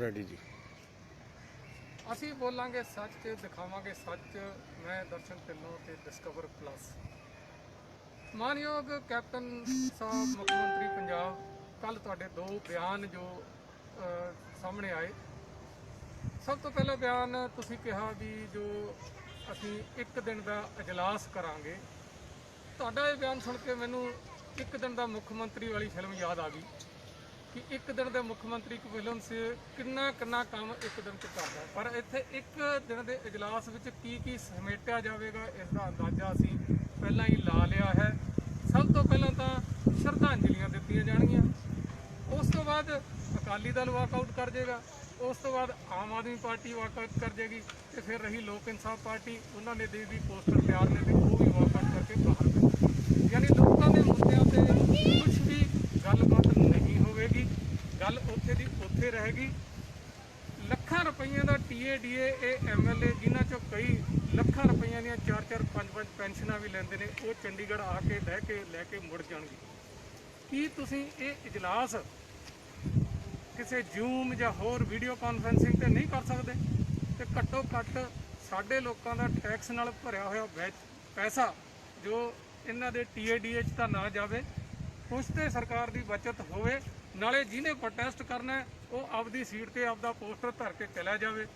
Ready ਜੀ। ਅਸੀਂ ਬੋਲਾਂਗੇ ਸੱਚ ਤੇ ਦਿਖਾਵਾਂਗੇ ਸੱਚ। ਮੈਂ ਦਰਸ਼ਨ ਢਿੱਲੋਂ ਤੇ ਡਿਸਕਵਰ ਪਲੱਸ ਮਾਨਯੋਗ ਕੈਪਟਨ ਸਾਹਿਬ, ਮੁੱਖ ਮੰਤਰੀ ਪੰਜਾਬ ਕੱਲ ਤੁਹਾਡੇ ਦੋ ਬਿਆਨ ਜੋ ਸਾਹਮਣੇ ਆਏ। ਸਭ ਤੋਂ ਪਹਿਲਾ ਬਿਆਨ ਤੁਸੀਂ ਕਿਹਾ ਵੀ ਜੋ ਅਸੀਂ ਇੱਕ ਦਿਨ ਦਾ ਇਜਲਾਸ ਕਰਾਂਗੇ। ਤੁਹਾਡਾ ਇਹ ਬਿਆਨ ਸੁਣ ਕੇ ਮੈਨੂੰ ਇੱਕ ਦਿਨ ਦਾ ਮੁੱਖ ਮੰਤਰੀ ਵਾਲੀ ਫਿਲਮ ਯਾਦ ਆ ਗਈ। ਕਿ ਇੱਕ ਦਿਨ ਦੇ ਮੁੱਖ ਮੰਤਰੀ, ਇੱਕ ਫਿਲਮ ਸੇ, ਕਿੰਨਾ ਕਿੰਨਾ ਕੰਮ ਇੱਕ ਦਿਨ ਚ ਕਰਦਾ। ਪਰ ਇੱਥੇ ਇੱਕ ਦਿਨ ਦੇ ਇਜਲਾਸ ਵਿੱਚ ਕੀ ਕੀ ਸਮੇਟਿਆ ਜਾਵੇਗਾ, ਇਸ ਦਾ ਅੰਦਾਜ਼ਾ ਅਸੀਂ ਪਹਿਲਾਂ ਹੀ ਲਾ ਲਿਆ ਹੈ। ਸਭ ਤੋਂ ਪਹਿਲਾਂ ਤਾਂ ਸ਼ਰਧਾਂਜਲੀਆਂ ਦਿੱਤੀਆਂ ਜਾਣਗੀਆਂ। ਉਸ ਤੋਂ ਬਾਅਦ ਅਕਾਲੀ ਦਲ ਵਾਕਆਊਟ ਕਰ ਜਾਏਗਾ ਉਸ ਤੋਂ ਬਾਅਦ ਆਮ ਆਦਮੀ ਪਾਰਟੀ ਵਾਕਆਊਟ ਕਰ ਜਾਏਗੀ ਤੇ ਫਿਰ ਰਹੀ ਲੋਕ ਇਨਸਾਫ ਪਾਰਟੀ, ਉਹਨਾਂ ਨੇ ਦੇ ਵੀ ਪੋਸਟਰ ਤਿਆਰ ਨੇ ਤੇ ਉਹ ਵੀ ਵਾਕਆਊਟ ਕਰਕੇ ਬਾਹਰ ਗਏ ਯਾਨੀ ਲੋਕਾਂ ਦੇ ਮੁੱਦਿਆਂ ਤੇ ਕੁਝ ਵੀ ਗੱਲਬਾਤ ਨਹੀਂ ਹੋਵੇਗੀ ਗੱਲ ਉੱਥੇ ਦੀ ਉੱਥੇ ਰਹੇਗੀ ਲੱਖਾਂ ਰੁਪਈਆਂ ਦਾ ਟੀਏਡੀਏ ਇਹ ਐਮਐਲਏ ਜਿਨ੍ਹਾਂ ਚੋਂ ਕਈ ਲੱਖਾਂ ਰੁਪਈਆਂ ਦੀਆਂ 4-4 5-5 ਪੈਨਸ਼ਨਾਂ ਵੀ ਲੈਂਦੇ ਨੇ, ਉਹ ਚੰਡੀਗੜ੍ਹ ਆ ਕੇ ਲੈ ਕੇ ਲੈ ਕੇ ਮੁੜ ਜਾਣਗੇ। ਕੀ ਤੁਸੀਂ ਇਹ ਇਜਲਾਸ ਕਿਸੇ ਜ਼ੂਮ ਜਾਂ ਹੋਰ ਵੀਡੀਓ ਕਾਨਫਰੈਂਸਿੰਗ ਤੇ ਨਹੀਂ ਕਰ ਸਕਦੇ? ਤੇ ਘੱਟੋ ਘੱਟ ਸਾਡੇ ਲੋਕਾਂ ਦਾ ਟੈਕਸ ਨਾਲ ਭਰਿਆ ਹੋਇਆ ਵਿੱਚ ਪੈਸਾ ਜੋ ਇਹਨਾਂ ਦੇ ਟੀਏਡੀਏ 'ਚ ਤਾਂ ਨਾ ਜਾਵੇ ਕੁਛ ਤੇ ਸਰਕਾਰ ਦੀ ਬਚਤ ਹੋਵੇ ਨਾਲੇ ਜਿਹਨੇ ਪ੍ਰੋਟੈਸਟ ਕਰਨਾ ਉਹ ਆਪਦੀ ਸੀਟ ਤੇ ਆਪਦਾ ਪੋਸਟਰ ਧਰ ਕੇ ਚਲਾ ਜਾਵੇ।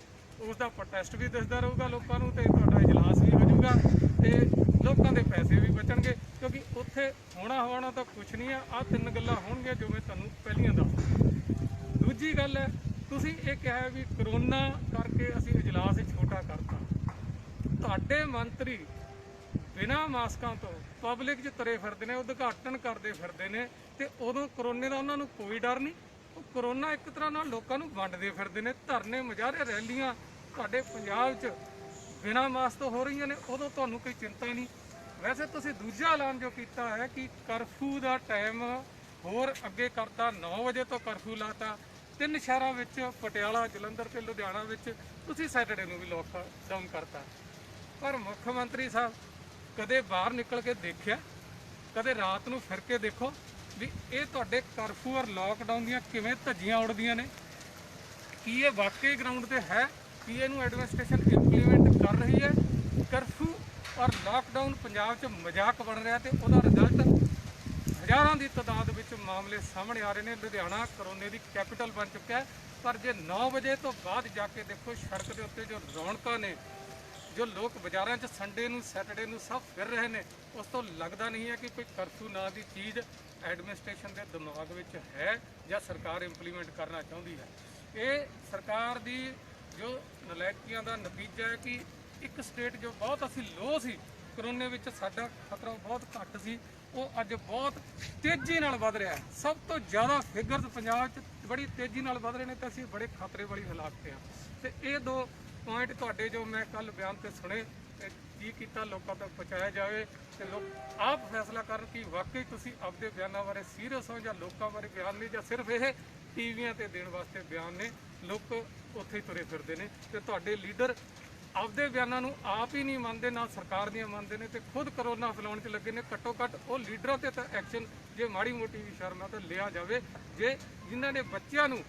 ਉਸ ਦਾ ਪ੍ਰੋਟੈਸਟ ਵੀ ਦਿਸਦਾ ਰਹੂਗਾ ਲੋਕਾਂ ਨੂੰ ਤੇ ਤੁਹਾਡਾ ਇਜਲਾਸ ਵੀ ਹੋ ਜਾਊਗਾ ਤੇ ਲੋਕਾਂ ਦੇ ਪੈਸੇ ਵੀ ਬਚਣਗੇ। ਕਿਉਂਕਿ ਉੱਥੇ ਹੋਣਾ ਹੋਣਾ ਤਾਂ ਕੁਝ ਨਹੀਂ ਆ ਆ ਤਿੰਨ ਗੱਲਾਂ ਹੋਣਗੀਆਂ ਜੋ ਮੈਂ ਤੁਹਾਨੂੰ ਪਹਿਲੀਆਂ ਦੱਸ ਦੂਜੀ ਗੱਲ ਹੈ, ਤੁਸੀਂ ਇਹ ਕਿਹਾ ਵੀ ਕਰੋਨਾ ਕਰਕੇ ਅਸੀਂ ਇਜਲਾਸ ਛੋਟਾ ਕਰਤਾ। ਤੁਹਾਡੇ ਮੰਤਰੀ ਬਿਨਾਂ ਮਾਸਕਾਂ ਤੋਂ ਪਬਲਿਕ 'ਚ ਤੁਰੇ ਫਿਰਦੇ ਨੇ, ਉਦਘਾਟਨ ਕਰਦੇ ਫਿਰਦੇ ਨੇ ਤੇ ਉਦੋਂ ਕਰੋਨੇ ਦਾ ਉਹਨਾਂ ਨੂੰ ਕੋਈ ਡਰ ਨਹੀਂ। ਉਹ ਕਰੋਨਾ ਇੱਕ ਤਰ੍ਹਾਂ ਨਾਲ ਲੋਕਾਂ ਨੂੰ ਵੰਡਦੇ ਫਿਰਦੇ ਨੇ, ਧਰਨੇ ਮੁਜ਼ਾਹਰੇ ਰੈਲੀਆਂ ਤੁਹਾਡੇ ਪੰਜਾਬ 'ਚ ਬਿਨਾਂ ਮਾਸਕ ਤੋਂ ਹੋ ਰਹੀਆਂ ਨੇ, ਉਦੋਂ ਤੁਹਾਨੂੰ ਕੋਈ ਚਿੰਤਾ ਨਹੀਂ। ਵੈਸੇ ਤੁਸੀਂ ਦੂਜਾ ਐਲਾਨ ਜੋ ਕੀਤਾ ਹੈ ਕਿ ਕਰਫਿਊ ਦਾ ਟਾਈਮ ਹੋਰ ਅੱਗੇ ਕਰਤਾ 9 ਵਜੇ ਤੋਂ ਕਰਫਿਊ ਲਾਤਾ। ਤਿੰਨ ਸ਼ਹਿਰਾਂ ਵਿੱਚ, ਪਟਿਆਲਾ, ਜਲੰਧਰ ਤੇ ਲੁਧਿਆਣਾ ਵਿੱਚ ਤੁਸੀਂ ਸੈਟਰਡੇ ਨੂੰ ਵੀ ਲੋਕਡਾਊਨ ਕਰਤਾ। ਪਰ ਮੁੱਖ ਮੰਤਰੀ ਸਾਹਿਬ ਕਦੇ ਬਾਹਰ ਨਿਕਲ ਕੇ ਦੇਖਿਆ, ਕਦੇ ਰਾਤ ਨੂੰ ਫਿਰ ਕੇ ਦੇਖੋ ਵੀ ਇਹ ਤੁਹਾਡੇ ਕਰਫਿਊ ਔਰ ਲੋਕਡਾਊਨ ਦੀਆਂ ਕਿਵੇਂ ਧੱਜੀਆਂ ਉੜਦੀਆਂ ਨੇ। ਕੀ ਇਹ ਵਾਕਈ ਗਰਾਊਂਡ ਤੇ ਹੈ? ਕੀ ਇਹਨੂੰ ਐਡਮਿਨਿਸਟ੍ਰੇਸ਼ਨ ਇੰਪਲੀਮੈਂਟ ਕਰ ਰਹੀ ਹੈ? ਕਰਫਿਊ ਔਰ ਲਾਕਡਾਊਨ ਪੰਜਾਬ 'ਚ ਮਜ਼ਾਕ ਬਣ ਰਿਹਾ ਤੇ ਉਹਦਾ ਰਿਜ਼ਲਟ ਹਜ਼ਾਰਾਂ ਦੀ ਤਾਦਾਦ ਵਿੱਚ ਮਾਮਲੇ ਸਾਹਮਣੇ ਆ ਰਹੇ ਨੇ। ਲੁਧਿਆਣਾ ਕਰੋਨੇ ਦੀ ਕੈਪੀਟਲ ਬਣ ਚੁੱਕਿਆ ਪਰ ਜੇ 9 ਵਜੇ ਤੋਂ ਬਾਅਦ ਜਾ ਕੇ ਦੇਖੋ, ਸੜਕ ਦੇ ਉੱਤੇ ਜੋ ਰੌਣਕਾਂ ਨੇ ਜੋ ਲੋਕ ਬਾਜ਼ਾਰਾਂ 'ਚ ਸੰਡੇ ਨੂੰ, ਸੈਟਰਡੇ ਨੂੰ ਸਭ ਫਿਰ ਰਹੇ ਨੇ, ਉਸ ਤੋਂ ਲੱਗਦਾ ਨਹੀਂ ਹੈ ਕਿ ਕੋਈ ਕਰਫਿਊ ਨਾਂ ਦੀ ਚੀਜ਼ ਐਡਮਿਨਿਸਟ੍ਰੇਸ਼ਨ ਦੇ ਦਿਮਾਗ ਵਿੱਚ ਹੈ ਜਾਂ ਸਰਕਾਰ ਇੰਪਲੀਮੈਂਟ ਕਰਨਾ ਚਾਹੁੰਦੀ ਹੈ। ਇਹ ਸਰਕਾਰ ਦੀ ਜੋ ਨਲਾਇਕੀਆਂ ਦਾ ਨਤੀਜਾ ਹੈ ਕਿ ਇੱਕ ਸਟੇਟ ਜੋ ਬਹੁਤ ਅਸੀਂ ਲੋ ਸੀ, ਕਰੋਨੇ ਵਿੱਚ ਸਾਡਾ ਖਤਰਾ ਬਹੁਤ ਘੱਟ ਸੀ, ਉਹ ਅੱਜ ਬਹੁਤ ਤੇਜ਼ੀ ਨਾਲ ਵੱਧ ਰਿਹਾ ਹੈ। ਸਭ ਤੋਂ ਜ਼ਿਆਦਾ ਫਿਗਰਸ ਪੰਜਾਬ 'ਚ ਬੜੀ ਤੇਜ਼ੀ ਨਾਲ ਵੱਧ ਰਹੇ ਨੇ ਤਾਂ ਅਸੀਂ ਬੜੇ ਖਤਰੇ ਵਾਲੀ ਹਾਲਾਤ ਤੇ ਆ ਤੇ ਇਹ ਦੋ ਪੁਆਇੰਟ ਤੁਹਾਡੇ ਜੋ ਮੈਂ ਕੱਲ ਬਿਆਨ ਤੇ ਸੁਣੇ ਤੇ ਕੀ ਕੀਤਾ ਲੋਕਾਂ ਤੱਕ ਪਹੁੰਚਾਇਆ ਜਾਵੇ ਤੇ ਲੋਕ ਆਪ ਫੈਸਲਾ ਕਰਨ ਕਿ ਵਾਕਈ ਤੁਸੀਂ ਆਪਦੇ ਬਿਆਨਾਂ ਬਾਰੇ ਸੀਰੀਅਸ ਹੋ ਜਾਂ ਲੋਕਾਂ ਬਾਰੇ ਬਿਆਨ ਨਹੀਂ, ਜਾਂ ਸਿਰਫ ਇਹ ਟੀਵੀਆਂ ਤੇ ਦੇਣ ਵਾਸਤੇ ਬਿਆਨ ਨੇ, ਲੋਕ ਉੱਥੇ ਹੀ ਤੁਰੇ ਫਿਰਦੇ ਨੇ ਤੇ ਤੁਹਾਡੇ ਲੀਡਰ ਆਪਦੇ ਬਿਆਨਾਂ ਨੂੰ ਆਪ ਹੀ ਨਹੀਂ ਮੰਨਦੇ, ਨਾ ਸਰਕਾਰ ਦੀਆਂ ਮੰਨਦੇ ਨੇ ਤੇ ਖੁਦ ਕਰੋਨਾ ਫੈਲਾਉਣ 'ਚ ਲੱਗੇ ਨੇ। ਘੱਟੋ ਘੱਟ ਉਹ ਲੀਡਰਾਂ ਤੇ ਤਾਂ ਐਕਸ਼ਨ ਜੇ ਮਾੜੀ ਮੋਟੀ ਵੀ ਸ਼ਰਮ ਆ ਤਾਂ ਲਿਆ ਜਾਵੇ, ਜੇ ਜਿਨ੍ਹਾਂ ਨੇ ਬੱਚਿਆਂ ਨੂੰ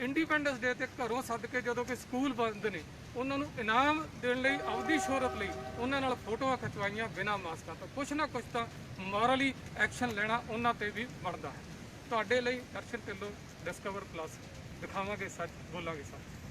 ਇੰਡੀਪੈਂਡੈਂਸ ਡੇ ਤੇ ਘਰੋਂ ਸੱਦ ਕੇ ਜਦੋਂ ਕਿ ਸਕੂਲ ਬੰਦ ਨੇ, ਉਹਨਾਂ ਨੂੰ ਇਨਾਮ ਦੇਣ ਲਈ, ਆਪਦੀ ਸ਼ੋਹਰਤ ਲਈ ਉਹਨਾਂ ਨਾਲ ਫੋਟੋਆਂ ਖਿਚਵਾਈਆਂ ਬਿਨਾਂ ਮਾਸਕਾਂ ਤੋਂ। ਕੁਛ ਨਾ ਕੁਛ ਤਾਂ ਮੋਰਲੀ ਐਕਸ਼ਨ ਲੈਣਾ ਉਹਨਾਂ ਤੇ ਵੀ ਬਣਦਾ ਹੈ। ਤੁਹਾਡੇ ਲਈ ਦਰਸ਼ਨ ਢਿੱਲੋਂ ਡਿਸਕਵਰ ਪਲੱਸ ਦਿਖਾਵਾਂਗੇ, ਸੱਚ ਬੋਲਾਂਗੇ ਸੱਚ।